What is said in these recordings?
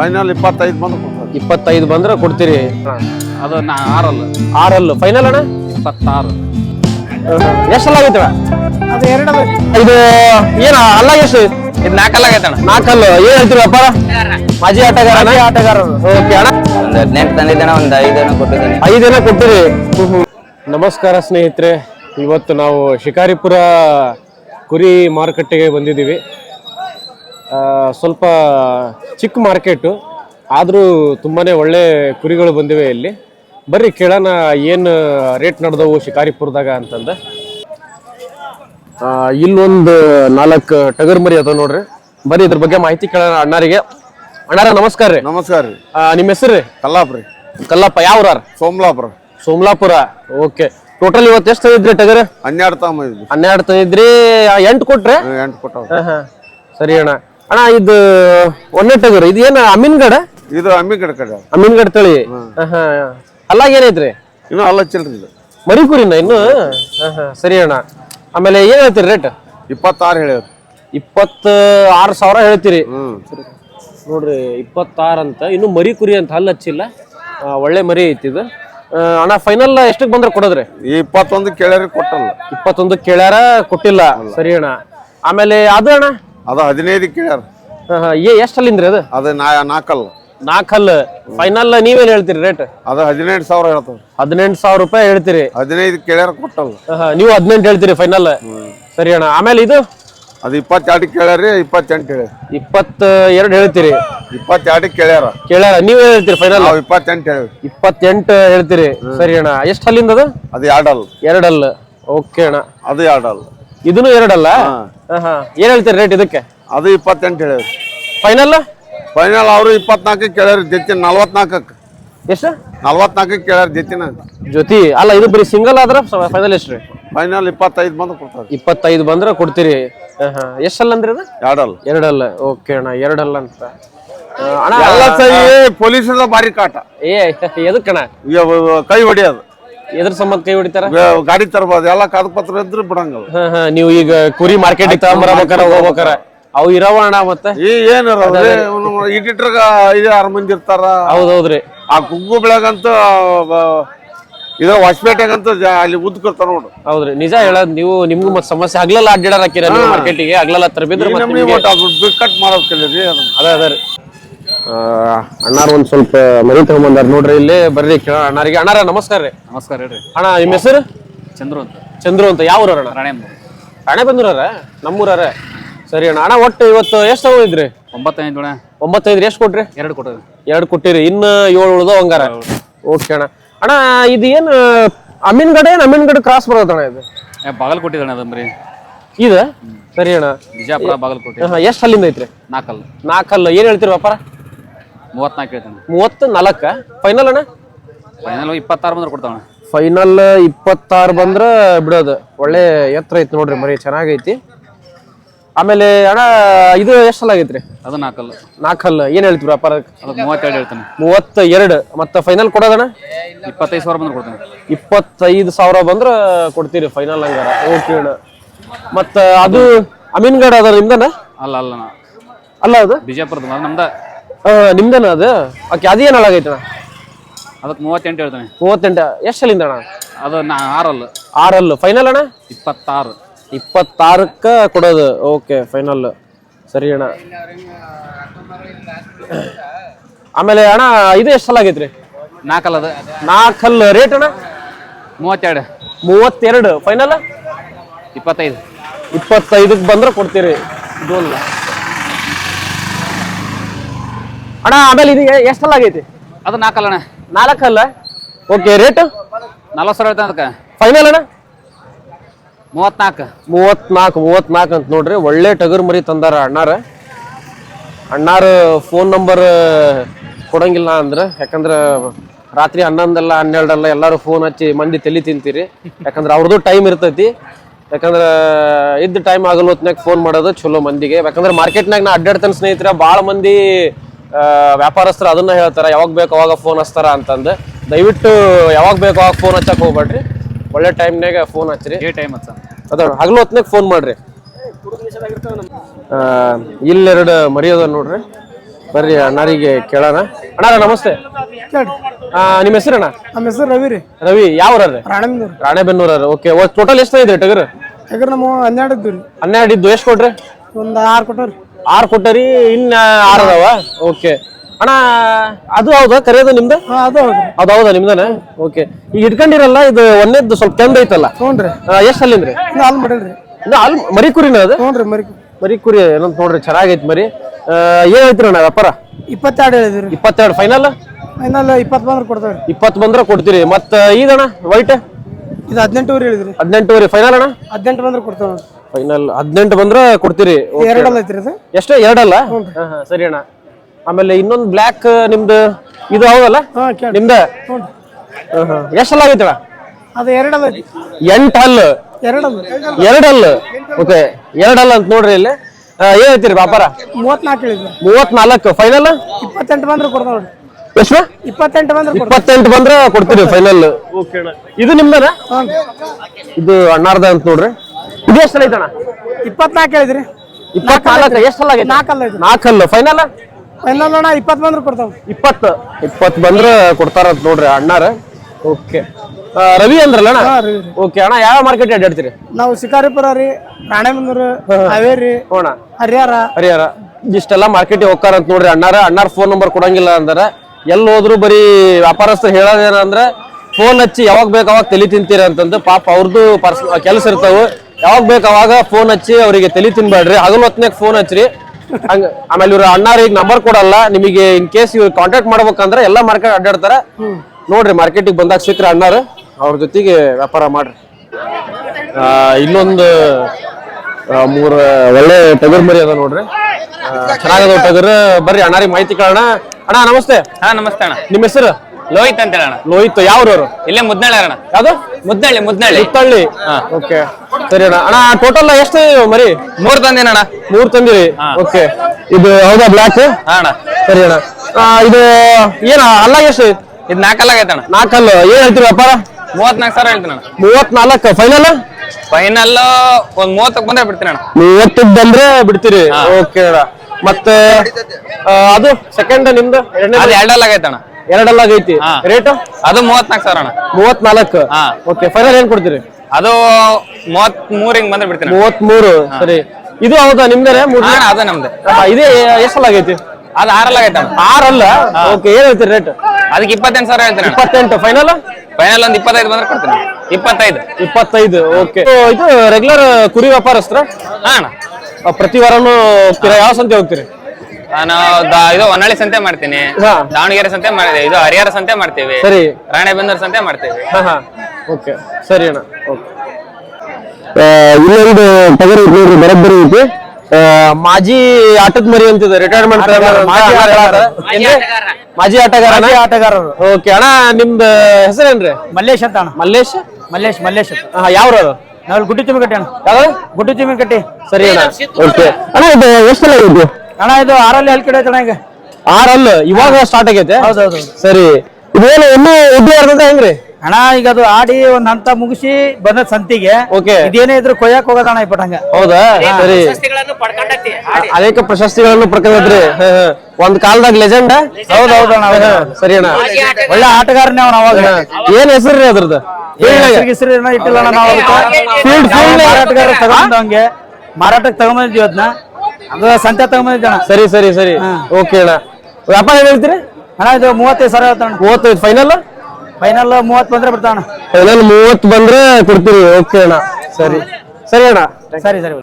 Final ಇಪ್ಪತ್ತೈದು ಬಂದು ಕೊಡ್ತಾರೆ. ಇಪ್ಪತ್ತೈದು ಬಂದ್ರೆ ಕೊಡ್ತೀರಿ. ಅದು ನಾ ಆರಲ್ಲ. ಆರಲ್ಲು. ಫೈನಲ್ ಅಣ್ಣ? ಇಪ್ಪತ್ತಾರು. ಎಷ್ಟು ಆಗೈತೆ ಅದು ಎರಡು ಇದು ಏನ ಅಲ್ಲ ಎಷ್ಟು? ಇದು ನಾಲ್ಕಲ್ಲ ಆಗೈತೆ ಅಣ್ಣ. ನಾಲ್ಕಲ್ಲು. ಏನ್ ಹೇಳ್ತೀರಿ ವ್ಯಾಪಾರ ಮಾಜಿ ಆಟಗಾರ ಆಟಗಾರರು. ಓಕೆ ಅಣ್ಣ. ಒಂದು ಹದಿನೆಂಟು ತಂದಿದ್ದಾನೆ ಒಂದು ಐದನ್ನು ಕೊಟ್ಟಿದ್ದಾನೆ. ಐದೇನ ಕೊಡ್ತೀರಿ ನಮಸ್ಕಾರ ಸ್ನೇಹಿತರೆ. ಇವತ್ತು ನಾವು ಶಿಕಾರಿಪುರ ಕುರಿ ಮಾರುಕಟ್ಟೆಗೆ ಬಂದಿದ್ದೀವಿ. ಸ್ವಲ್ಪ ಚಿಕ್ಕ ಮಾರ್ಕೆಟು. ಆದರೂ ತುಂಬಾ ಒಳ್ಳೆ ಕುರಿಗಳು ಬಂದಿವೆ ಇಲ್ಲಿ. ಬರ್ರಿ ಕೇಳೋಣ ಏನು ರೇಟ್ ನಡೆದವು ಶಿಕಾರಿಪುರದಾಗ ಅಂತಂದ. ಇಲ್ಲೊಂದು ನಾಲ್ಕು ಟಗರ್ ಮರಿ ಅದಾವ ನೋಡ್ರಿ. ಬರೀ ಇದ್ರ ಬಗ್ಗೆ ಮಾಹಿತಿ ಕೇಳೋಣ ಅಣ್ಣಾರಿಗೆ. ಅಣ್ಣಾರ ನಮಸ್ಕಾರ ರೀ. ನಮಸ್ಕಾರ ರೀ. ನಿಮ್ಮ ಹೆಸರು ರೀ? ಕಲ್ಲಾಪ್ರಿ ಕಲ್ಲಪ್ಪ ಯಾವರ ಸೋಮಲಾಪುರ. ಸೋಮಲಾಪುರ. ಓಕೆ. ಟೋಟಲ್ ಇವತ್ತು ಎಷ್ಟು ತಂದಿದ್ರಿ ಟಗರ್? ಹನ್ನೆರಡು ತಂದಿದ್ರಿ ಹನ್ನೆರಡು ತಂದಿದ್ರಿ ಎಂಟು ಕೊಟ್ರೆ? ಎಂಟು ಕೊಟ್ಟ ಸರಿ ಅಣ್ಣ. ಅಣ್ಣ ಇದು ಒಂದೇ ಟಗರ್ ಇದು ಏನು ಅಮೀನ್ಗಡ ಇದು ಅಮ್ಮಿಗಡ ಕಡೆ. ಅಮೀನ್ಗಡ ತಳಿ. ಅಲ್ಲಾಗ ಏನೈತ್ರಿ? ಇನ್ನೂ ಅಲ್ಲಚ್ಚಿಲ್ರಿ ಇದು. ಮರಿ ಕುರಿನ ಇನ್ನು ಆಹಾ. ಸರಿ ಅಣ್ಣ. ಆಮೇಲೆ ಏನ್ ಹೇಳ್ತೀರಿ ರೇಟ್? ಇಪ್ಪತ್ತಾರು ಹೇಳಿದ್ರು ಇಪ್ಪತ್ತ ಆರು ಸಾವಿರ ಹೇಳ್ತೀರಿ. ಹ್ಮ್. ನೋಡ್ರಿ ಇಪ್ಪತ್ತಾರು ಅಂತ. ಇನ್ನು ಮರಿ ಕುರಿ ಅಂತ ಹಲ್ಲು ಹಚ್ಚಿಲ್ಲ. ಆ, ಒಳ್ಳೆ ಮರಿ ಐತಿ ಇದು. ಆ, ಅಣ್ಣ ಫೈನಲ್ ಎಷ್ಟಕ್ಕೆ ಬಂದ್ರೆ ಕೊಡೋದ್ರಿ? ಈ ಇಪ್ಪತ್ತೊಂದು ಕೇಳ್ಯಾರ ಕೊಟ್ಟಲ್ಲ. ಇಪ್ಪತ್ತೊಂದು ಕೇಳ್ಯಾರ ಕೊಟ್ಟಿಲ್ಲ. ಸರಿ ಅಣ್ಣ. ಆಮೇಲೆ ಅದು ಅಣ್ಣ? ಅದು ಹದಿನೈದು ಕೇಳ್ಯಾರ ಎಷ್ಟಲ್ಲಿಂದ್ರಿ ಎಷ್ಟು ಅಲ್ಲಿಂದ್ರಿ ಅದು? ಅದು ನಾ ನಾಲ್ಕಲ್ಲ ನಾಲ್ಕಲ್ಲ ಫೈನಲ್ ನೀವೇನ್ ಹೇಳ್ತೀರಿ ರೇಟ್ ಅದು ಹದಿನೆಂಟು ಸಾವಿರ ಹೇಳ್ತಾವ ಹದಿನೆಂಟು ಸಾವಿರ ರೂಪಾಯಿ ಹೇಳ್ತೀರಿ. ಹದಿನೈದು ಕೇಳ್ಯಾರ ಕೊಟ್ಟಲ್ಲ. ಹಾ. ನೀವು ಹದಿನೆಂಟು ಹೇಳ್ತೀರಿ ಫೈನಲ್ ಸರಿ ಅಣ್ಣ. ಆಮೇಲೆ ಇದು? ಅದು ಇಪ್ಪತ್ತೆರಡು ಕೇಳ್ಯಾರಿ ಇಪ್ಪತ್ತೆಂಟು ಹೇಳಿ ಇಪ್ಪತ್ತ ಎರಡು ಹೇಳ್ತೀರಿ. ಇಪ್ಪತ್ತೆರಡು ಕೇಳ್ಯಾರ ಕೇಳ್ಯಾರ ನೀವೇ ಹೇಳ್ತೀರಿ ಫೈನಲ್ ನಾವು ಇಪ್ಪತ್ತೆಂಟು ಹೇಳಿ. ಇಪ್ಪತ್ತೆಂಟು ಹೇಳ್ತೀರಿ. ಸರಿ ಅಣ್ಣ. ಎಷ್ಟು ಅಲ್ಲಿಂದ ಅದು? ಅದು ಎರಡಲ್ಲ. ಎರಡಲ್ಲ. ಓಕೆ ಅಣ್ಣ. ಅದು ಎರಡಲ್ ಇದನ್ನು ಎರಡಲ್ಲ. ಏನ್ ಹೇಳ್ತೀರಿ ರೇಟ್ ಇದಕ್ಕೆ? ಅದು ಇಪ್ಪತ್ತೆಂಟು ಹೇಳ್ಯಾರ ಫೈನಲ್ ಫೈನಲ್ ಅವರು ಇಪ್ಪತ್ನಾಲ್ಕು ಕೇಳ್ಯಾರ ಜೊತೆ ನಲ್ವತ್ನಾಲ್ಕಕ್ಕೆ. ಎಷ್ಟು? ನಲ್ವತ್ನಾಲ್ಕಕ್ಕೆ ಕೇಳ್ಯಾರ ಜೊತೆನ ಜೊತೆ ಅಲ್ಲ ಇದು ಬರೀ ಸಿಂಗಲ್ ಆದ್ರೆ ಫೈನಲ್ ಎಷ್ಟು ರೀ ಫೈನಲ್ ಇಪ್ಪತ್ತೈದು ಬಂದು ಕೊಡ್ತಾರೆ. ಇಪ್ಪತ್ತೈದು ಬಂದ್ರೆ ಕೊಡ್ತೀರಿ. ಎಷ್ಟಲ್ಲ ಅಂದ್ರಿ ಅದು ಎರಡಲ್ಲ. ಎರಡಲ್ಲ. ಓಕೆ ಅಣ್ಣ ಎರಡಲ್ಲ ಅಂತ. ಅಣ್ಣ ಎಲ್ಲ ಸೈ ಪೊಲೀಸರ ಬಾರಿ ಕಾಟ. ಏ ಎದಕ್ಕಣ್ಣ? ಕೈ ಹೊಡಿಯೋದು. ಎದ್ರ ಸಂಬಂಧ ಕೈ ಹೊಡಿತಾರ? ಗಾಡಿ ತರಬಹುದು ಎಲ್ಲ ಕಾಗದಪತ್ರ ಇದ್ರೆ ಬಿಡಂಗಲ್ಲ. ಹಾ, ಹಾ, ನೀವು ಈಗ ಕುರಿ ಮಾರ್ಕೆಟ್ ತಗೊಂಬರ್ಬೇಕಾರ ಹೋಗ್ಬೇಕಾರ? ಅವು ಇರವಣ ಮತ್ತೆ? ಈ ಏನು ಇಟ್ಟಿಟ್ರಾಗ ಐದು ಆರು ಮಂದಿ ಇರ್ತಾರ. ಹೌದೌದ್ರಿ. ಆ ಕುಗ್ಗು ಬೆಳಗಂತೂ ಇದ್ರ ಹೊಸಪೇಟೆಗಂತೂ ಜಾ- ಅಲ್ಲಿ ಉದ್ಕೊಳ್ತಾರ ನೋಡು. ಹೌದ್ರಿ. ನಿಜ ಹೇಳದ್ ನೀವು ನಿಮ್ಗೂ ಮತ್ತೆ ಸಮಸ್ಯೆ ಆಗ್ಲಲ್ಲ ಅಡ್ಡಾಡಕ್ಕಿರ ಹಾಕಿರ ಮಾರ್ಕೆಟಿಗೆ ಹಗ್ಲೆಲ್ಲ ತರಬಿದ್ರೆ ಕಟ್ ಮಾಡೋದ್ ಕಲೀರಿ ಅದ ಅದ ರೀ. ಅಣ್ಣಾರ ಒಂದ್ ಸ್ವಲ್ಪ ಮನಿ ತಗೊಂಬಂದಾರ ನೋಡ್ರಿ ಇಲ್ಲಿ ಬರ್ರಿ ಕೇಳ ಅಣ್ಣಾರಿಗೆ. ಅಣ್ಣಾರ ನಮಸ್ಕಾರ ರೀ. ನಮಸ್ಕಾರ ಹೇಳ್ರಿ. ಅಣ್ಣ ನಿಮ್ಮ ಹೆಸರು? ಚಂದ್ರು ಅಂತ. ಚಂದ್ರು ಅಂತ. ಯಾವ ಊರ ಅಣ್ಣ? ರಾಣೆ ಅಣ್ಣ ಬಂದ್ರಾರ ನಮ್ಮೂರಾರ ಸರಿ ಅಣ್ಣ ಅಣ್ಣ ಒಟ್ಟು ಇವತ್ತು ಎಷ್ಟು ತಗೊಂಡಿದ್ರಿ? ಒಂಬತ್ತೈದು ಅಣ್ಣ. ಒಂಬತ್ತೈದು ಎಷ್ಟು ಕೊಟ್ರಿ? ಎರಡು ಕೊಟ್ಟಿದ್ರಿ. ಎರಡು ಕೊಟ್ಟಿರಿ. ಇನ್ನು ಏಳು ಉಳ್ದೋ ಹಂಗಾರ. ಓಕೆ ಅಣ್ಣ. ಅಣ್ಣ ಇದು ಏನು ಅಮೀನ್ಗಡ ಏನು ಅಮೀನ್ಗಡ ಕ್ರಾಸ್ ಬರೋದಣ್ಣ ಇದು? ಬಾಗಲ್ ಅಣ್ಣ ಅದು ಬರೀ ಇದು? ಸರಿ ಅಣ್ಣ. ಬಿಜಾಪುರ ಬಾಗಲಕೋಟೆ. ಎಷ್ಟು ಅಲ್ಲಿಂದ ಐತ್ರಿ? ನಾಲ್ಕಲ್ಲು ನಾಲ್ಕಲ್ಲ ಏನು ಹೇಳ್ತೀರಿ ವ್ಯಾಪಾರ? ಮೂವತ್ನಾಲ್ಕು ಹೇಳ್ತಾನೆ. ಮೂವತ್ತು ನಾಲ್ಕ. ಫೈನಲ್ ಅಣ್ಣ? ಫೈನಲ್ ಇಪ್ಪತ್ತಾರು ಬಂದ್ರೆ ಕೊಡ್ತಾವ ಫೈನಲ್ ಇಪ್ಪತ್ತಾರು ಬಂದ್ರೆ ಬಿಡೋದು. ಒಳ್ಳೆ ಎತ್ತರ ಐತಿ ನೋಡ್ರಿ ಮರಿ ಚೆನ್ನಾಗೈತಿ. ಆಮೇಲೆ ಅಣ್ಣ ಇದು ಎಷ್ಟು ಸಲ ಆಗೈತ್ರಿ? ಅದು ನಾಲ್ಕಲ್ಲ. ನಾಲ್ಕಲ್ಲ. ಏನು ಹೇಳ್ತೀವಿ ವ್ಯಾಪಾರ ಅದು ಮೂವತ್ತೆರಡು ಹೇಳ್ತಾನೆ. ಮೂವತ್ತ ಎರಡು ಮತ್ತೆ ಫೈನಲ್ ಕೊಡೋದಣ್ಣ? ಇಪ್ಪತ್ತೈದು ಸಾವಿರ ಬಂದ್ರೆ ಕೊಡ್ತಾನೆ. ಇಪ್ಪತ್ತೈದು ಸಾವಿರ ಬಂದ್ರೆ ಕೊಡ್ತೀರಿ ಫೈನಲ್ ಹಂಗಾರ. ಓಕೆ ಅಣ್ಣ. ಮತ್ತೆ ಅದು ಅಮೀನ್ಗಢ ಅದ ನಿಮ್ದನ ಅಲ್ಲ ಅಲ್ಲ ಅಲ್ಲ ಅದು? ಬಿಜಾಪುರದ ನಮ್ದ ನಿಮ್ದನ ಅದು? ಓಕೆ ಅದು ಏನು ಹಾಳಾಗೈತಣ್ಣ ಅದಕ್ಕೆ ಮೂವತ್ತೆಂಟು ಹೇಳ್ತಾನೆ. ಮೂವತ್ತೆಂಟು ಎಷ್ಟು ಅಲ್ಲಿಂದ ಅಣ್ಣ? ಅದು ನಾ ಆರಲ್ಲು. ಆರಲ್ಲು. ಫೈನಲ್ ಅಣ್ಣ? ಇಪ್ಪತ್ತಾರು. ಇಪ್ಪತ್ತಾರಕ್ಕೆ ಕೊಡೋದು. ಓಕೆ ಫೈನಲ್ ಸರಿ ಅಣ್ಣ. ಆಮೇಲೆ ಅಣ್ಣ ಇದು ಎಷ್ಟು ಸಲ ಆಗೈತ್ರಿ? ನಾಲ್ಕಲ್ಲ ಅದು. ನಾಲ್ಕಲ್ಲ. ರೇಟ್ ಅಣ್ಣ? ಮೂವತ್ತೆರಡು. ಮೂವತ್ತೆರಡು. ಫೈನಲ್ ಇಪ್ಪತ್ತೈದು. ಇಪ್ಪತ್ತೈದಕ್ಕೆ ಬಂದ್ರೆ ಕೊಡ್ತೀರಿ. ಇದು ಅಲ್ಲ ಅಣ್ಣ ಆಮೇಲೆ ಇದು ಎಷ್ಟು ಸಲ ಆಗೈತಿ? ಅದು ನಾಲ್ಕಲ್ಲ ಅಣ್ಣ. ನಾಲ್ಕಲ್ಲ? ಓಕೆ ರೇಟ್ ನಲ್ವತ್ತು ಸಾವಿರ ಐತೆ ಅದಕ್ಕೆ. ಫೈನಲ್ ಅಣ್ಣ? ಮೂವತ್ನಾಲ್ಕು ಮೂವತ್ನಾಲ್ಕು ಮೂವತ್ನಾಲ್ಕು ಅಂತ ನೋಡ್ರಿ ಒಳ್ಳೆ ಟಗರ್ ಮರಿ ತಂದಾರ ಅಣ್ಣಾರ. ಅಣ್ಣಾರ ಫೋನ್ ನಂಬರ್ ಕೊಡಂಗಿಲ್ಲ ಅಂದ್ರೆ. ಯಾಕಂದ್ರೆ ರಾತ್ರಿ ಹನ್ನೊಂದಲ್ಲ ಹನ್ನೆರಡಲ್ಲ ಎಲ್ಲರೂ ಫೋನ್ ಹಚ್ಚಿ ಮಂದಿ ತಲಿ ತಿಂತೀರಿ. ಯಾಕಂದ್ರೆ ಅವ್ರದ್ದು ಟೈಮ್ ಇರ್ತೈತಿ. ಯಾಕಂದ್ರೆ ಇದ್ದ ಟೈಮ್ ಆಗಲ್ ಹೊತ್ನಾಗ ಫೋನ್ ಮಾಡೋದು ಚಲೋ ಮಂದಿಗೆ. ಯಾಕಂದ್ರೆ ಮಾರ್ಕೆಟ್ನಾಗ ನಾ ಅಡ್ಡಾಡ್ತಾನೆ ಸ್ನೇಹಿತರ ಭಾಳ ಮಂದಿ ವ್ಯಾಪಾರಸ್ಥರು ಅದನ್ನ ಹೇಳ್ತಾರೆ ಯಾವಾಗ ಬೇಕು ಅವಾಗ ಫೋನ್ ಹಚ್ತಾರ ಅಂತಂದು. ದಯವಿಟ್ಟು ಯಾವಾಗ ಬೇಕು ಅವಾಗ ಫೋನ್ ಹಚ್ಚಕ್ ಹೋಗ್ಬೇಡ್ರಿ. ಒಳ್ಳೆ ಟೈಮ್ನಾಗ ಫೋನ್ ಹಚ್ಚ್ರಿ. ಏ ಟೈಮ್ ಹಚ್ಚ. ಅದ ಹಗಲು ಹೊತ್ನಾಗ ಫೋನ್ ಮಾಡ್ರಿ. ಆ, ಇಲ್ಲೆರಡು ಮರಿಯೋದ ನೋಡ್ರಿ. ಬರ್ರಿ ಅಣ್ಣಾರಿಗೆ ಕೇಳೋಣ. ಅಣ್ಣ ನಮಸ್ತೆ. ಆ, ನಿಮ್ಮ ಹೆಸರಣ್ಣ? ನಮ್ಮ ಹೆಸರು ರವಿ ರೀ. ರವಿ ಯಾವ ರಾಣೆಂದೂರು ರಾಣೆಬೆನ್ನೂರ. ಓಕೆ ಟೋಟಲ್ ಎಷ್ಟು ಇದ್ರಿ ಟಗರ್? ಯಾಕ್ರೆ ನಮ್ಮ ಹನ್ನೆರಡು ಇದ್ದು ರೀ. ಹನ್ನೆರಡು ಇದ್ದು ಎಷ್ಟು ಕೊಡ್ರಿ ಒಂದು ಆರು ಕೊಟ್ಟವ್ರಿ. ಆರು ಕೊಟ್ಟರಿ ಇನ್ನ ಆರು ಅದಾವ? ಓಕೆ ಅಣ್ಣ ಅದು ಹೌದಾ? ಕರೆಯೋದು ನಿಮ್ದು? ಹಾ ಅದು ಅದು ಹೌದಾ ನಿಮ್ದನ? ಓಕೆ ಈಗ ಇಟ್ಕೊಂಡಿರಲ್ಲ ಇದು ಒಂದೇದ್ದು ಸ್ವಲ್ಪ ಕೆಂದ ಐತಲ್ಲ? ರೀ. ಎಷ್ಟು ಅಲ್ಲಿಂದ್ರಿ ಇನ್ನು ಹಾಲು ಮಾಡಿಲ್ರಿ ಇದು ಅಲ್ಲಿ ಮರಿ ಕುರಿನ ಅದು? ಹ್ಞೂ ರೀ ಮರಿ ಮರಿ ಕುರಿ ಏನಂತ ನೋಡ್ರಿ ಚೆನ್ನಾಗೈತಿ ಮರಿ. ಏನ್ ಐತ್ರಿ ಅಣ್ಣ ವ್ಯಾಪಾರ? ಇಪ್ಪತ್ತೆರಡು ಹೇಳಿದ್ರು ಇಪ್ಪತ್ತೆರಡು ಫೈನಲ್ ಫೈನಲ್ ಇಪ್ಪತ್ತು ಬಂದ್ರೆ ಕೊಡ್ತೇವೆ ರೀ. ಇಪ್ಪತ್ತು ಬಂದ್ರೆ ಕೊಡ್ತೀರಿ. ಮತ್ತ ಇದಣ್ಣ ವೈಟ್ ಇದು ಹದಿನೆಂಟೂವರೆ ಹೇಳಿದ್ರಿ ಹದಿನೆಂಟುವರೆ ಫೈನಲ್ ಅಣ್ಣ? ಹದಿನೆಂಟು ಬಂದ್ರೆ ಕೊಡ್ತೇವೆ ಫೈನಲ್ ಹದಿನೆಂಟು ಬಂದ್ರೆ ಕೊಡ್ತೀರಿ. ಎಷ್ಟೇ ಎರಡಲ್ಲ ಐತ್ರಿ ಇದು ಎಷ್ಟು? ಎರಡಲ್ಲ? ಹಾ, ಹಾ, ಸರಿ ಅಣ್ಣ. ಆಮೇಲೆ ಇನ್ನೊಂದು ಬ್ಲ್ಯಾಕ್ ನಿಮ್ದು ಇದು ಹೌದಲ್ಲ? ಹಾಂ ಕೇಳಿ. ನಿಮ್ದ? ಎಷ್ಟಲ್ಲ ಆಗೈತೆ ಅದು ಎರಡಲ್ಲ ಐತಿ ಎಂಟು ಹಲ್ಲು ಎರಡಲ್ಲ. ಎರಡಲ್ಲ. ಓಕೆ ಎರಡಲ್ ಅಂತ ನೋಡ್ರಿ ಇಲ್ಲಿ. ಆ, ಏನ್ ಹೇಳ್ತೀರಿ ವ್ಯಾಪಾರ? ಮೂವತ್ನಾಲ್ಕು ಫೈನಲ್ ಇಪ್ಪತ್ತೆಂಟು ಬಂದ್ರೆ ಕೊಡ್ತೇವೆ ನೋಡಿ ಎಷ್ಟು ಇಪ್ಪತ್ತೆಂಟು ಬಂದ್ರೆ ಕೊಡ್ತೇವೆ. ಇಪ್ಪತ್ತೆಂಟು ಬಂದ್ರೆ ಕೊಡ್ತೀರಿ ಫೈನಲ್ ಇದು ನಿಮ್ದನ? ಹಾಂ ಇದು ಅಣ್ಣಾರ್ದ ಅಂತ ನೋಡ್ರಿ. ಇದು ಎಷ್ಟಲ್ಲ ಐತಣ್ಣ? ಇಪ್ಪತ್ನಾಲ್ಕು ಹೇಳಿದ್ರಿ ಇಪ್ಪತ್ನಾಲ್ಕು ಎಷ್ಟಲ್ಲ ಆಗೈತೆ? ನಾಲ್ಕಲ್ಲ ಐತಿ ನಾಲ್ಕಲ್ಲು. ಫೈನಲ್ ಇನ್ನೊಂದು ಅಣ್ಣ ಇಪ್ಪತ್ತು ಬಂದ್ರೆ ಕೊಡ್ತಾವ. ಇಪ್ಪತ್ತು. ಇಪ್ಪತ್ತು ಬಂದ್ರೆ ಕೊಡ್ತಾರ ಅಂತ ನೋಡ್ರಿ ಅಣ್ಣಾರ. ಓಕೆ. ರವಿ ಅಂದ್ರಲ್ಲ ಅಣ್ಣ? ಓಕೆ ಅಣ್ಣ ಯಾವ ಮಾರ್ಕೆಟ್ ಅಡ್ಡಾಡ್ತೀರಿ? ನಾವು ಶಿಕಾರಿಪುರ ರೀ ರಾಣೆಬೆನ್ನೂರು ಹಾವೇರಿ ಹೋಣ ಹರಿಹರ. ಹರಿಹರ. ಇಷ್ಟೆಲ್ಲ ಮಾರ್ಕೆಟಿಗೆ ಹೋಗ್ತಾರ ಅಂತ ನೋಡ್ರಿ ಅಣ್ಣಾರ. ಅಣ್ಣಾರ ಫೋನ್ ನಂಬರ್ ಕೊಡಂಗಿಲ್ಲ ಅಂದ್ರೆ. ಎಲ್ಲಿ ಹೋದ್ರು ಬರೀ ವ್ಯಾಪಾರಸ್ಥರು ಹೇಳೋದೇನಂದ್ರೆ ಫೋನ್ ಹಚ್ಚಿ ಯಾವಾಗ ಬೇಕು ಅವಾಗ ತಲೆ ತಿಂತೀರ ಅಂತಂದು ಪಾಪ ಅವ್ರದ್ದು ಪರ್ಸ್ ಕೆಲಸ ಇರ್ತಾವ. ಯಾವಾಗ ಬೇಕು ಅವಾಗ ಫೋನ್ ಹಚ್ಚಿ ಅವರಿಗೆ ತಲೆ ತಿನ್ಬೇಡ್ರಿ. ಹಗಲು ಹೊತ್ನ್ಯಾಗ ಫೋನ್ ಹಚ್ಚ್ರಿ ಹಂಗ ಆಮೇಲೆ ಇವ್ರ ಅಣ್ಣಾರಿಗೆ ಈಗ ನಂಬರ್ ಕೊಡಲ್ಲ. ನಿಮಗೆ ಇನ್ ಕೇಸ್ ಇವ್ರು ಕಾಂಟ್ಯಾಕ್ಟ್ ಮಾಡ್ಬೇಕಂದ್ರೆ ಎಲ್ಲ ಮಾರ್ಕೆಟ್ ಅಡ್ಡಾಡ್ತಾರ. ನೋಡ್ರಿ ಮಾರ್ಕೆಟಿಗೆ ಬಂದಾಗ ಸಿಕ್ಕ್ರಿ ಅಣ್ಣಾರು. ಅವ್ರ ಜೊತೆಗೆ ವ್ಯಾಪಾರ ಮಾಡ್ರಿ. ಇನ್ನೊಂದು ಮೂರು ಒಳ್ಳೆ ಟಗರ್ ಮರಿ ಅದ ನೋಡ್ರಿ. ಚೆನ್ನಾಗದ ಟಗರ್. ಬರ್ರಿ ಅಣ್ಣಾರಿಗೆ ಮಾಹಿತಿ ಕೇಳೋಣ. ಅಣ್ಣ ನಮಸ್ತೆ. ಹಾ ನಮಸ್ತೆ ಅಣ್ಣ. ನಿಮ್ಮ ಹೆಸರು? ಲೋಹಿತ್ ಅಂತ ಹೇಳೋಣ ಲೋಹಿತ್ ಯಾವ್ರವ್ರು? ಇಲ್ಲೇ ಮುದ್ನಳ್ಳಿ ಅಣ್ಣ. ಯಾವ್ದು? ಮುದ್ನಳ್ಳಿ ಮುದ್ನಳ್ಳಿ. ಮುತ್ತಳ್ಳಿ. ಓಕೆ ಸರಿ ಅಣ್ಣ ಅಣ್ಣ ಟೋಟಲ್ ಎಷ್ಟು ಮರಿ? ಮೂರ್ ತಂದಿನ ಮೂರ್ ತಂದಿರಿ? ಓಕೆ ಇದು ಹೌದಾ ಬ್ಲಾಕ್ ಅಣ್ಣ. ಸರಿ ಅಣ್ಣ. ಇದು ಏನ ಅಲ್ಲ ಎಷ್ಟು? ಇದು ನಾಲ್ಕಲ್ಲ ಅಣ್ಣ. ನಾಲ್ಕಲ್ಲು ಏನ್ ಹೇಳ್ತೀರಿ ವ್ಯಾಪಾರ? ಮೂವತ್ನಾಲ್ಕು ಸಾವಿರ ಹೇಳ್ತೀನಿ ಅಣ್ಣ. ಮೂವತ್ನಾಲ್ಕು. ಫೈನಲ್ ಫೈನಲ್ ಒಂದ್ ಮೂವತ್ತಕ್ಕೆ ಬಂದ್ರೆ ಬಿಡ್ತೀನಿ ಅಣ್ಣ. ಮೂವತ್ತಕ್ಕೆ ಬಂದ್ರೆ ಬಿಡ್ತೀರಿ? ಓಕೆ ಅಣ್ಣ. ಮತ್ತೆ ಅದು ಸೆಕೆಂಡ್ ನಿಮ್ದು? ಎರಡನೇ ಅದು ಎರಡಲ್ಲಾಗೈತೆ ಅಣ್ಣ. ಎರಡಲ್ಲ ಐತಿ. ರೇಟ್ ಅದು ಮೂವತ್ನಾಲ್ಕು ಸಾವಿರ ಅಣ್ಣ. ಮೂವತ್ನಾಲ್ಕು. ಓಕೆ ಫೈನಲ್ ಏನ್ ಕೊಡ್ತೀರಿ? ಅದು ಮೂವತ್ ಮೂರ್ ಹಿಂಗ್ ಬಂದ್ರೆ ಬಿಡ್ತೀನಿ ಮೂವತ್ ಮೂರು ಸರಿ. ಇದು ಹೌದಾ ನಿಮ್ದೇನೆ? ಮೂರ್ ಅದು ನಮ್ದು. ಇದೇ ಎಷ್ಟಲ್ಲ ಆಗೈತಿ? ಅದು ಆರಲ್ಲ ಆಗೈತೆ ಆರಲ್ಲ? ಓಕೆ ಏನ್ ಹೇಳ್ತೀರಿ ರೇಟ್ ಅದಕ್ಕೆ ಇಪ್ಪತ್ತೆಂಟು ಸಾವಿರ ಹೇಳ್ತೀನಿ ಇಪ್ಪತ್ತೆಂಟು ಫೈನಲ್ ಫೈನಲ್ ಒಂದು ಇಪ್ಪತ್ತೈದು ಬಂದ್ರೆ ಕೊಡ್ತೀನಿ. ಇಪ್ಪತ್ತೈದು. ಇಪ್ಪತ್ತೈದು ಓಕೆ ಇದು ರೆಗ್ಯುಲರ್ ಕುರಿ ವ್ಯಾಪಾರಸ್ತ್ರ ಹಾ ಅಣ್ಣ. ಪ್ರತಿ ವಾರನು ಯಾವ ಸಂತೆ ಹೋಗ್ತೀರಿ? ನಾನು ದ- ಇದು ಹೊನ್ನಾಳಿ ಸಂತೆ ಮಾಡ್ತೀನಿ. ಹಾ. ದಾವಣಗೆರೆ ಸಂತೆ ಮಾಡಿದೆ ಇದು ಹರಿಹರ ಸಂತೆ ಮಾಡ್ತೀವಿ. ಸರಿ. ರಾಣೆಬೆನ್ನೂರು ಸಂತೆ ಮಾಡ್ತೀವಿ. ಹಾ ಹಾ. ಓಕೆ. ಸರಿ ಅಣ್ಣ. ಓಕೆ. ಇನ್ನೊಂದು ಟಗರು ಐತಿ ನೋಡ್ರಿ ಬರೋಬ್ಬರಿ ಐತಿ. ಆ, ಮಾಜಿ ಆಟದ ಮರಿ ಅಂತಿದೆ. ರಿಟೈರ್ಮೆಂಟ್ ಮಾಜಿ ಆಟಗಾರ. ಮಾಜಿ ಆಟಗಾರರು. ಓಕೆ ಅಣ್ಣ ನಿಮ್ದು ಹೆಸರೇನ್ರಿ? ಮಲ್ಲೇಶ್ ಅಂತ ಅಣ್ಣ. ಮಲ್ಲೇಶ್? ಮಲ್ಲೇಶ್ ಮಲ್ಲೇಶ್ ಅಂತ. ಹಾ ಯಾವ್ರು ನಾವು ಗುಡ್ಡು ತಿಮ್ಮಿ ಕಟ್ಟಿ ಅಣ್ಣ. ಯಾವ್ದು? ಗುಡ್ಡು ತಿಮ್ಮಿ ಕಟ್ಟಿ ಸರಿ ಅಣ್ಣ. ಓಕೆ. ಅಣ್ಣ ಇದು ಸಲ ಐತಿ ಅಣ್ಣ ಇದು ಆರಲ್ಲಿ ಎಲ್ ಕಡೆ ಅಣ್ಣ ಆರ್ ಆರಲ್ಲ ಇವಾಗ ಸ್ಟಾರ್ಟ್ ಆಗೈತೆ? ಹೌದೌದು. ಸರಿ ಇದೇನು ಇನ್ನೂ ಉದ್ದಿ ಇರ್ತದೆ ಹೆಂಗ್ರಿ? ಅಣ್ಣ ಈಗ ಅದು ಆಡಿ ಒಂದ್ ಹಂತ ಮುಗಿಸಿ ಬಂದ ಸಂತಿಗೆ. ಓಕೆ. ಇದೇನೇ ಇದ್ರು ಅಣ್ಣ ಹೋಗೋದಣ್ಣ ಪಟಂಗ. ಹೌದಾ? ಸರಿ. ಅನೇಕ ಪ್ರಶಸ್ತಿಗಳನ್ನು ಪಡ್ಕೊಂಡ್ರಿ ಒಂದ್ ಕಾಲದಾಗ ಲೆಜೆಂಡ್ ಹೌದೌದು ಅಣ್ಣ ಹೌದು. ಸರಿ ಅಣ್ಣ. ಒಳ್ಳೆ ಆಟಗಾರನೇ ಅವ್ನ ಅವಾಗ. ಏನ್ ಹೆಸರು ಅದ್ರದ್ದು? ಹೆಸರು ಇಟ್ಟಿಲ್ಲ ಅಣ್ಣ ನಾವು ನಾವು field. ಮಾರಾಟಗಾರ ತಗೊಂಡ್ ಹಂಗೆ. ಮಾರಾಟಕ್ಕೆ ತಗೊಂಬಂದಿದ್ವಿ ಅದನ್ನ. ಅದು ಸಂತೆ ತಗೊಂಬಂದಿದ್ದೆ ಅಣ್ಣ. ಸರಿ ಸರಿ ಸರಿ. ಓಕೆ ಅಣ್ಣ. ವ್ಯಾಪಾರ ಏನ್ ಹೇಳ್ತೀರಿ? ಅಣ್ಣ ಇದು ಮೂವತ್ತೈದು ಸಾವಿರ ಹೇಳ್ತಾಣ ಮೂವತ್ತೈದು ಫೈನಲ್ ಫೈನಲ್ ಮೂವತ್ತು ಬಂದ್ರೆ ಬಿಡ್ತಾಣ ಫೈನಲ್ ಮೂವತ್ತು ಬಂದ್ರೆ ಕೊಡ್ತೀರಿ ಓಕೆ ಅಣ್ಣ. ಸರಿ. ಸರಿ ಅಣ್ಣ. ಸರಿ ಸರಿ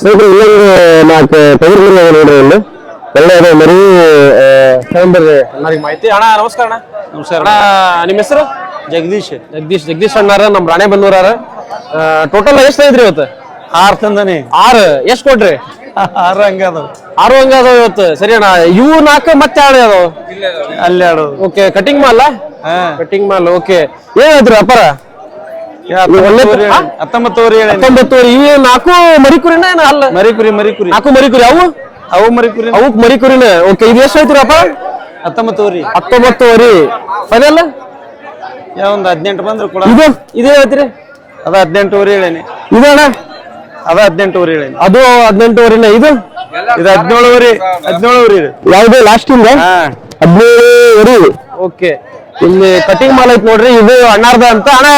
ಸ್ನೇಹಿತರು ಇನ್ನೊಂದು ನಾಲ್ಕು ತೆಗೆದುಕೊಂಡು ನೋಡಿ ಇಲ್ಲಿ. ಒಳ್ಳೆ ಅದ ಮರಿ ತಗೊಂಡ್ಬರ್ರಿ ಮಾಹಿತಿ. ಅಣ್ಣ ನಮಸ್ಕಾರ ಅಣ್ಣ. ನಮಸ್ಕಾರ ಅಣ್ಣ. ನಿಮ್ಮ ಹೆಸರು? ಜಗದೀಶ್. ಜಗದೀಶ್ ಜಗದೀಶ್ ಅಣ್ಣಾರ ನಮ್ ರಾಣೆ ಬಂದೂರಾರ ಟೋಟಲ್ ಎಷ್ಟು ಐತ್ರಿ ಇವತ್ತು? ಆರ್ ತಂದನೆ. ಆರು. ಎಷ್ಟು ಕೊಟ್ರಿ? ಆರು ಹಂಗ ಅದಾವ ಆರು ಹಂಗ ಅದಾವ ಇವತ್ತು. ಸರಿ ಅಣ್ಣ ಇವು ನಾಲ್ಕು ಮತ್ತೆ ಆರು ಅದಾವ ಅಲ್ಲಿ ಆಡೋದು. ಓಕೆ ಕಟಿಂಗ್ ಮಾಲ್ ಕಟಿಂಗ್ ಮಾಲ್ ಓಕೆ ಏನ್ ಹೇಳ್ತೀರಿ ಅಪರ ಇವು ನಾಲ್ಕು ಮರಿ ಕುರಿನ ಏನ ಅಲ್ಲ? ಮರಿ ಕುರಿ ಮರಿ ಕುರಿ ನಾಲ್ಕು ಮರಿ ಕುರಿ ಅವು ಅವು ಮರಿ ಕುರಿ ಅವಕ್ ಮರಿ ಕುರಿನ ಓಕೆ ಇದು ಎಷ್ಟು ಫೈನಲ್ ಯಾವ ಒಂದು ಹದಿನೆಂಟು ಬಂದ್ರು ಕೂಡ. ಇದು ಇದೇ ಹೇಳ್ತೀರಿ? ಅದ ಹದಿನೆಂಟು ಹೇಳೇನಿ. ಇದೇ ಅಣ್ಣ ಅದ ಹದಿನೆಂಟುವರೆ ಅದು ಹದಿನೆಂಟುವರೆನ ಇದು? ಇದು ಹದಿನೇಳುವರೆ ಹದಿನೇಳುವರೆ ಇದು. ಯಾವ್ದು? ಲಾಸ್ಟ್ ಇಂದ. ಹದಿನೇಳುವರೆ ಓಕೆ. ಇಲ್ಲಿ ಕಟಿಂಗ್ ಮಾಲ್ ಐತ್ ನೋಡ್ರಿ ಇದು ಅಣ್ಣಾರ್ದ ಅಂತ. ಅಣ್ಣ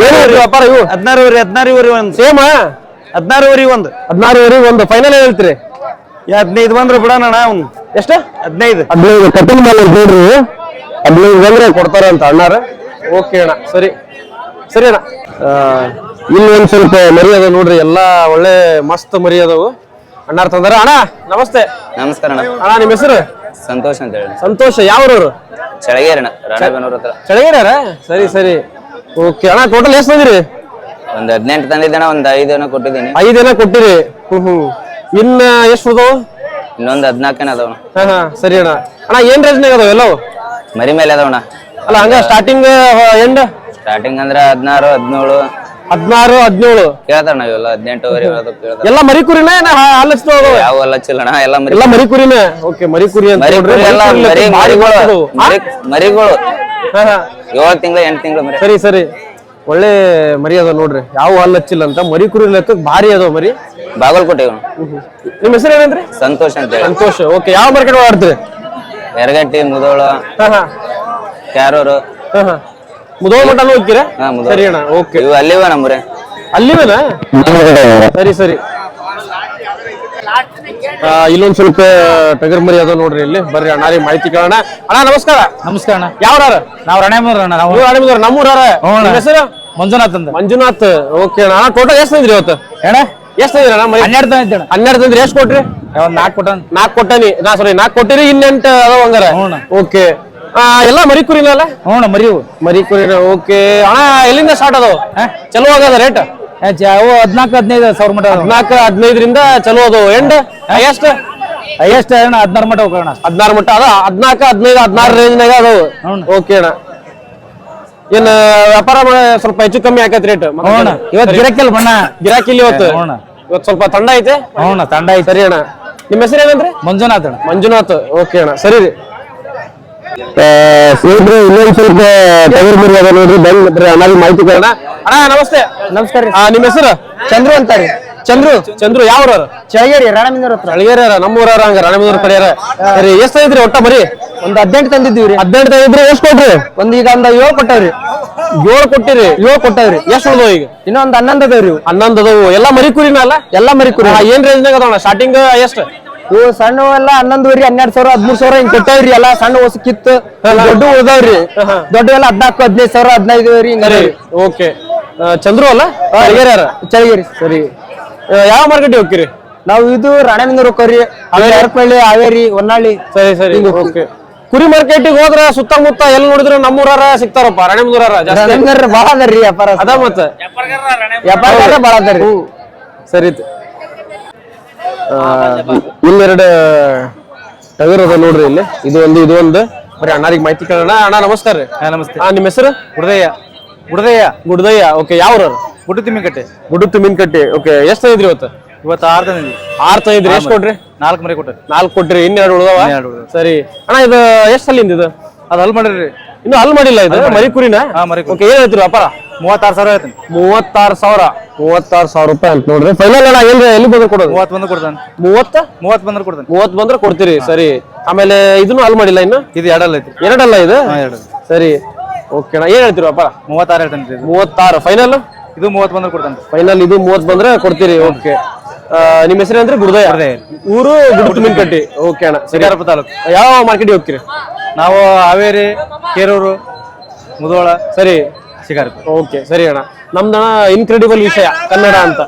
ಬೇರೆ ವ್ಯಾಪಾರ ಇವು? ಹದಿನಾರುವರೆ ಹದಿನಾರುವರೆ ಒಂದು. ಸೇಮ್ ಹದಿನಾರುವರೆ ಒಂದು. ಹದಿನಾರುವರೆ ಒಂದು. ಫೈನಲ್ ಹೇಳ್ತೀರಿ? ಹದಿನೈದು ಬಂದ್ರೆ ಬಿಡೋಣ ಅವ್ನು. ಎಷ್ಟು? ಹದಿನೈದು. ಹದಿನೈದು ಕಟಿಂಗ್ ಮಾಲ್ ಐತಿ ನೋಡ್ರಿ ಹದಿನೈದು ಬಂದ್ರೆ ಕೊಡ್ತಾರ ಅಂತ ಅಣ್ಣಾರ. ಓಕೆ ಅಣ್ಣ ಸರಿ. ಸರಿ ಅಣ್ಣ. ಇಲ್ಲಿ ಒಂದ್ ಸ್ವಲ್ಪ ಮರಿ ಅದ ನೋಡ್ರಿ ಎಲ್ಲಾ ಒಳ್ಳೆ ಮಸ್ತ್ ಮರಿ ಅದಾವು ಅಣ್ಣಾರ್ ತಂದಾರ. ಅಣ್ಣ ನಮಸ್ತೆ. ನಮಸ್ಕಾರ ಅಣ್ಣ. ಅಣ್ಣ ನಿಮ್ಮ ಹೆಸರು? ಸಂತೋಷ್ ಅಂತ ಹೇಳಿ. ಸಂತೋಷ ಯಾವ್ರವ್ರು? ಚಳಗೇರಿ ಅಣ್ಣ ರಾಣೆಬೆನ್ನೂರ್ ಹತ್ರ. ಚಳಗಿರ್ಯಾರ ಸರಿ ಸರಿ. ಓಕೆ ಅಣ್ಣ ಟೋಟಲ್ ಎಷ್ಟು ತಂದ್ರಿ? ಒಂದ್ ಹದಿನೆಂಟು ತಂದಿದ್ದೇನೆ ಒಂದ್ ಐದೇನೋ ಕೊಟ್ಟಿದ್ದೀನಿ. ಐದೇನ ಕೊಟ್ಟಿರಿ. ಹ್ಮ್ ಹ್ಮ್. ಇನ್ನ ಎಷ್ಟು ಉಳ್ದವು? ಇನ್ನೊಂದ್ ಹದಿನಾಲ್ಕೇನ ಅದಾವಣ ಹಾ ಹಾ. ಸರಿ ಅಣ್ಣ. ಅಣ್ಣ ಏನ್ ರೇಂಜ್ನಾಗ ಅದಾವ ಎಲ್ಲವು? ಮರಿ ಮೇಲೆ ಅದಾವಣ ಅಲ್ಲ ಹಂಗ ಸ್ಟಾರ್ಟಿಂಗ್ ಎಂಡ್ ಸ್ಟಾರ್ಟಿಂಗ್ ಅಂದ್ರೆ ಹದಿನಾರು ಹದಿನೇಳು. ಹದಿನಾರು ಹದಿನೇಳು. ಕೇಳ್ತಾನ ಇವೆಲ್ಲ ಹದಿನೆಂಟುವರೆ ಎಲ್ಲ ಮರಿ ಕುರಿನ ಅದಾವ ಯಾವ ಎಲ್ಲ ಚಿಲ್ಲಣ ಎಲ್ಲ ಮರಿ ಎಲ್ಲ ಮರಿ ಕುರಿನ ಓಕೆ ಮರಿ ಕುರಿ ಅಂತ ಮರಿಗಳು. ಮರಿಗಳು. ಏಳು ತಿಂಗಳ ಎಂಟು ತಿಂಗಳ ಮರಿ. ಸರಿ ಸರಿ. ಒಳ್ಳೆ ಮರಿ ಅದ ನೋಡ್ರಿ. ಯಾವ ಹಲ್ಲು ಹಚ್ಚಿಲ್ಲ ಅಂತ. ಮರಿ ಕುರಿ ಲೆಕ್ಕ ಭಾರಿ ಅದಾವ ಮರಿ. ಬಾಗಲಕೋಟೆ. ನಿಮ್ಮ ಹೆಸರು ಏನಂದ್ರಿ? ಸಂತೋಷ್ ಅಂತ ಸಂತೋಷ. ಓಕೆ ಯಾವ ಮಾರ್ಕೆಟ್ ಆಡ್ತೀರಿ? ಎರಗಟ್ಟಿ ಮುದೋಳ ಕ್ಯಾರೂರು. ಮುದೋಳ ಮಠನೂ ಹೋಗ್ತೀರಾ? ಹಾ ಸರಿ ಅಣ್ಣ ಓಕೆ. ಇವು ಅಲ್ಲಿವ ನಮ್ರೆ. ಅಲ್ಲಿವೇನಾ? ಸರಿ ಸರಿ. ಆ, ಇಲ್ಲೊಂದ್ ಸ್ವಲ್ಪ ಟಗರ್ ಮರಿ ಅದ ನೋಡ್ರಿ ಇಲ್ಲಿ. ಬರ್ರಿ ಅಣ್ಣಾರಿ ಮಾಹಿತಿ ಕೇಳೋಣ. ಅಣ್ಣ ನಮಸ್ಕಾರ. ನಮಸ್ಕಾರ ಅಣ್ಣ. ಯಾವ್ರಾರ ನಾವು ರಾಣೇಮೂರ್ ಅಣ್ಣ ನಾವು ನೀವು ಆಡಿದ್ರ ನಮ್ಮೂರಾರ ನಿಮ್ಮ ಹೆಸರು? ಮಂಜುನಾಥ್ ಅಂತ. ಮಂಜುನಾಥ್ ಓಕೆ ಅಣ್ಣ. ಟೋಟಲ್ ಎಷ್ಟು ತಂದ್ರಿ ಇವತ್ತು? ಅಣ್ಣ ಎಷ್ಟು ತಂದ್ರಿ ಅಣ್ಣ ಮರಿ? ಹನ್ನೆರಡು ತಂದಿದ್ದಣ್ಣ ಹನ್ನೆರಡು ತಂದ್ರಿ. ಎಷ್ಟು ಕೊಟ್ರಿ? ಒಂದ್ ನಾಲ್ಕು ಕೊಟ್ಟ ನಾಲ್ಕು ಕೊಟ್ಟನಿ. ನಾ ಸಾರಿ ನಾಲ್ಕು ಕೊಟ್ಟಿರಿ ಇನ್ನೆಂಟು ಅದಾವ ಹಂಗಾರ. ಹ್ಞೂ. ಓಕೆ. ಎಲ್ಲ ಮರಿ ಕುರಿನಲ್ಲ ಹ್ಞೂ ಮರಿವು. ಮರಿ ಕುರಿನ ಓಕೆ. ಅಣ್ಣ ಎಲ್ಲಿಂದ ಸ್ಟಾರ್ಟ್ ಅದು? ಚಲೋ ಆಗದ ರೇಟ್ ಅವು ಹದಿನಾಲ್ಕು ಹದಿನೈದು ಸಾವಿರ ಮಟ ಹದಿನಾಲ್ಕು ಹದಿನೈದರಿಂದ ಚಲೋ ಅದು. ಎಂಡ್? ಎಷ್ಟು ಎಷ್ಟು ಅಣ್ಣ ಹದಿನಾರು ಮಟ ಹೋಗೋಣ ಹದಿನಾರು ಮಟ್ಟ ಅದ. ಹದಿನಾಲ್ಕು ಹದಿನೈದು ಹದಿನಾರು ರೇಂಜ್ನಾಗ ಅದಾವು. ಹ್ಞೂ. ಓಕೆ ಅಣ್ಣ. ಏನ್ ವ್ಯಾಪಾರ ಸ್ವಲ್ಪ ಹೆಚ್ಚು ಕಮ್ಮಿ ಆಕೈತಿ ರೇಟ್ ಇವತ್ತು ಗಿರಾಕಿಲ್ ಬಣ್ಣ. ಗಿರಾಕಿಲ್ ಇವತ್ತು. ಇವತ್ತು ಸ್ವಲ್ಪ ತಂಡ ಐತೆ? ಹ್ಞೂ ತಂಡ ಐತೆ. ಸರಿ ಅಣ್ಣ. ನಿಮ್ಮ ಹೆಸರು ಏನಂದ್ರೆ? ಮಂಜುನಾಥ್ ಅಣ್ಣ. ಮಂಜುನಾಥ್. ಓಕೆ ಅಣ್ಣ. ಸರಿ ರೀ. ಸ್ನೇಹಿತರೆ ಇನ್ನೊಂದು ಸ್ವಲ್ಪ ಟಗರ್ ಮರಿ ಅದ ನೋಡ್ರಿ ಬಂದ್ ಅಣ್ಣಾಗಿ ಮಾಹಿತಿ ಕೇಳೋಣ. ಅಣ್ಣ ನಮಸ್ತೆ. ನಮಸ್ಕಾರ ನಿಮ್ ಹೆಸರು? ಚಂದ್ರು ಅಂತಾರೆ ಚಂದ್ರು? ಚಂದ್ರು ಯಾವ್ರವ್ರು ಚಳಗೇರಿ ರಾಣಮಿಂದರ ಹತ್ರ. ಅಳಿಗೆರ ನಮ್ಮೂರ ಹಂಗ ರಾಣೇಮೂರ್ ಕಡೆಯರ ಸರಿ ಎಷ್ಟ್ ಐತ್ರಿ ಒಟ್ಟ ಬರೀ ಒಂದ್ ಹದಿನೆಂಟು ತಂದಿದ್ದೀವಿ ಹದಿನೆಂಟು ತಂದಿದ್ರಿ ಎಷ್ಟ್ ಕೊಟ್ರಿ? ಒಂದ್ ಈಗ ಅಂದ ಏಳು ಕೊಟ್ಟವ್ರಿ. ಏಳು ಕೊಟ್ಟಿರಿ? ಏಳು ಕೊಟ್ಟವ್ರಿ. ಎಷ್ಟ್ ಉಳ್ದವ ಈಗ? ಇನ್ನೊಂದ್ ಹನ್ನೊಂದು ಅದಾವ್ರಿ ಹನ್ನೊಂದು ಅದಾವು. ಎಲ್ಲ ಮರಿ ಕುರಿನ ಅಲ್ಲ? ಎಲ್ಲ ಮರಿ ಕುರಿ. ಏನ್ ರೇಂಜ್ನಾಗ ಅದಾವಣ ಸ್ಟಾರ್ಟಿಂಗ್ ಎಷ್ಟು? ಇವು ಸಣ್ಣ ಎಲ್ಲ ಹನ್ನೊಂದುವರೆ ಹನ್ನೆರಡು ಸಾವಿರ ಹದಿಮೂರು ಸಾವಿರ ಹಿಂಗ್ ಕೊಟ್ಟವ್ರಿ. ಎಲ್ಲ ಸಣ್ಣ ಹೊಸ ಕಿತ್ತು ದೊಡ್ಡ ಉಳ್ದವ್ರಿ. ದೊಡ್ಡ ಎಲ್ಲ ಹದ್ನಾಲ್ಕು ಹದಿನೈದು ಸಾವಿರ ಹದಿನೈದು ಹಿಂಗ ಸರಿ ಓಕೆ. ಚಂದ್ರು ಅಲ್ಲ? ಚಳಿಗೇರಿ ಚಳಗೇರಿ. ಸರಿ. ಯಾವ ಮಾರ್ಕೆಟ್ ಹೋಗ್ತೀರಿ? ನಾವು ಇದು ರಾಣೇಂದ್ರ ಹೋಗ್ರಿ ಹರಪಳ್ಳಿ ಹಾವೇರಿ ಹೊನ್ನಾಳಿ. ಸರಿ ಸರಿ. ಓಕೆ. ಕುರಿ ಮಾರ್ಕೆಟಿಗೆ ಹೋದ್ರ ಸುತ್ತಮುತ್ತ ಎಲ್ಲಿ ನೋಡಿದ್ರು ನಮ್ಮೂರಾರ ಸಿಗ್ತಾರಪ್ಪ ರಾಣೇಮೂರಾರ ಜಾಸ್ತಿ. ಭಾಳ ಅದರಿ ವ್ಯಾಪಾರ. ಅದ ಮತ್ತ? ವ್ಯಾಪಾರ ಭಾಳ ಅದರಿ. ಸರಿ. ಇನ್ನೆರಡು ಟಗರ್ ಅದ ನೋಡ್ರಿ ಇಲ್ಲಿ. ಇದು ಒಂದು ಇದು ಒಂದು. ಬರೀ ಅಣ್ಣಾರಿಗೆ ಮಾಹಿತಿ ಕೇಳೋಣ. ಅಣ್ಣ ನಮಸ್ಕಾರ ರೀ. ನಮಸ್ತೆ. ಹಾ ನಿಮ್ಮ ಹೆಸರು? ಗುಡದಯ್ಯ. ಗುಡದಯ್ಯ. ಗುಡದಯ್ಯ. ಓಕೆ ಯಾವ್ರ ಗುಡ್ಡ ತಿಮ್ಮಿಕಟ್ಟೆ. ಗುಡ್ಡು ಕಟ್ಟಿ ಓಕೆ ಎಷ್ಟು ತಂದಿದ್ರಿ ಇವತ್ತು? ಇವತ್ತು ಆರು ತಂದಿದ್ವಿ. ಆರ್ ತಂದಿದ್ರಿ. ಎಷ್ಟು ಕೊಡ್ರಿ ನಾಲ್ಕು ಮರಿ ಕೊಟ್ಟೆ. ನಾಲ್ಕು ಕೊಟ್ರಿ. ಇನ್ನೆರಡು ಉಳ್ದವ? ಇನ್ನೆರಡು ಉಳ್ದವ. ಸರಿ. ಅಣ್ಣ ಇದು ಎಷ್ಟು ಸಲಿಂದ ಇದು? ಅದು ಹಲ್ ಮಾಡಿರಿ ಇನ್ನು ಹಲ್ ಮಾಡಿಲ್ಲ ಇದು? ಮರಿ ಕುರಿನ ಹಾ, ಮರಿ ಕುರಿ. ಓಕೆ ಏನ್ ಹೇಳ್ತೀರಿ ವ್ಯಾಪಾರ? ಮೂವತ್ತಾರು ಸಾವಿರ ಹೇಳ್ತೀನಿ. ಮೂವತ್ತಾರು ಸಾವಿರ. ಮೂವತ್ತಾರು ಸಾವಿರ ರೂಪಾಯಿ ಅಂತ ನೋಡ್ರಿ ಫೈನಲ್ ಅಣ್ಣ ಏನ್ರಿ ಎಲ್ಲಿ ಬಂದ್ರೆ ಕೊಡೋದು? ಮೂವತ್ತು ಬಂದ್ರೆ ಕೊಡ್ತಾನೆ. ಮೂವತ್ತ? ಮೂವತ್ತು ಬಂದ್ರೆ ಕೊಡ್ತಾನೆ. ಮೂವತ್ ಬಂದ್ರೆ ಕೊಡ್ತೀರಿ ಸರಿ. ಆಮೇಲೆ ಇದನ್ನು ಹಾಲ್ ಮಾಡಿಲ್ಲ ಇನ್ನು? ಇದು ಎರಡಲ್ಲ ಐತಿ ಎರಡಲ್ಲ ಇದು? ಸರಿ. ಓಕೆ ಅಣ್ಣ ಏನ್ ಹೇಳ್ತೀರಿ ಅಪ್ಪ ಮೂವತ್ತಾರು ಹೇಳ್ತಾನೆ ಮೂವತ್ತಾರು. ಫೈನಲ್ ಇದು ಮೂವತ್ತು ಬಂದ್ರೆ ಕೊಡ್ತಾನೆ. ಫೈನಲ್ ಇದು ಮೂವತ್ ಬಂದ್ರೆ ಕೊಡ್ತೀರಿ ಓಕೆ ನಿಮ್ಮ ಹೆಸರು ಅಂದ್ರೆ ಗುರುದಯ. ಊರು ಗುಡ್ತು ಕಟ್ಟಿ ಓಕೆ ಅಣ್ಣ ಸಿಗಾರಪ್ಪ ತಾಲೂಕು. ಯಾವ ಮಾರ್ಕೆಟಿಗೆ ಹೋಗ್ತೀರಿ? ನಾವು ಹಾವೇರಿ ಕೇರೂರು ಮುದೋಳ ಸರಿ. ಸಿಗಾರ ಓಕೆ ಸರಿ ಅಣ್ಣ. ನಮ್ದ ಇನ್ಕ್ರೆಡಿಬಲ್ ವಿಷಯ ಕನ್ನಡ ಅಂತ.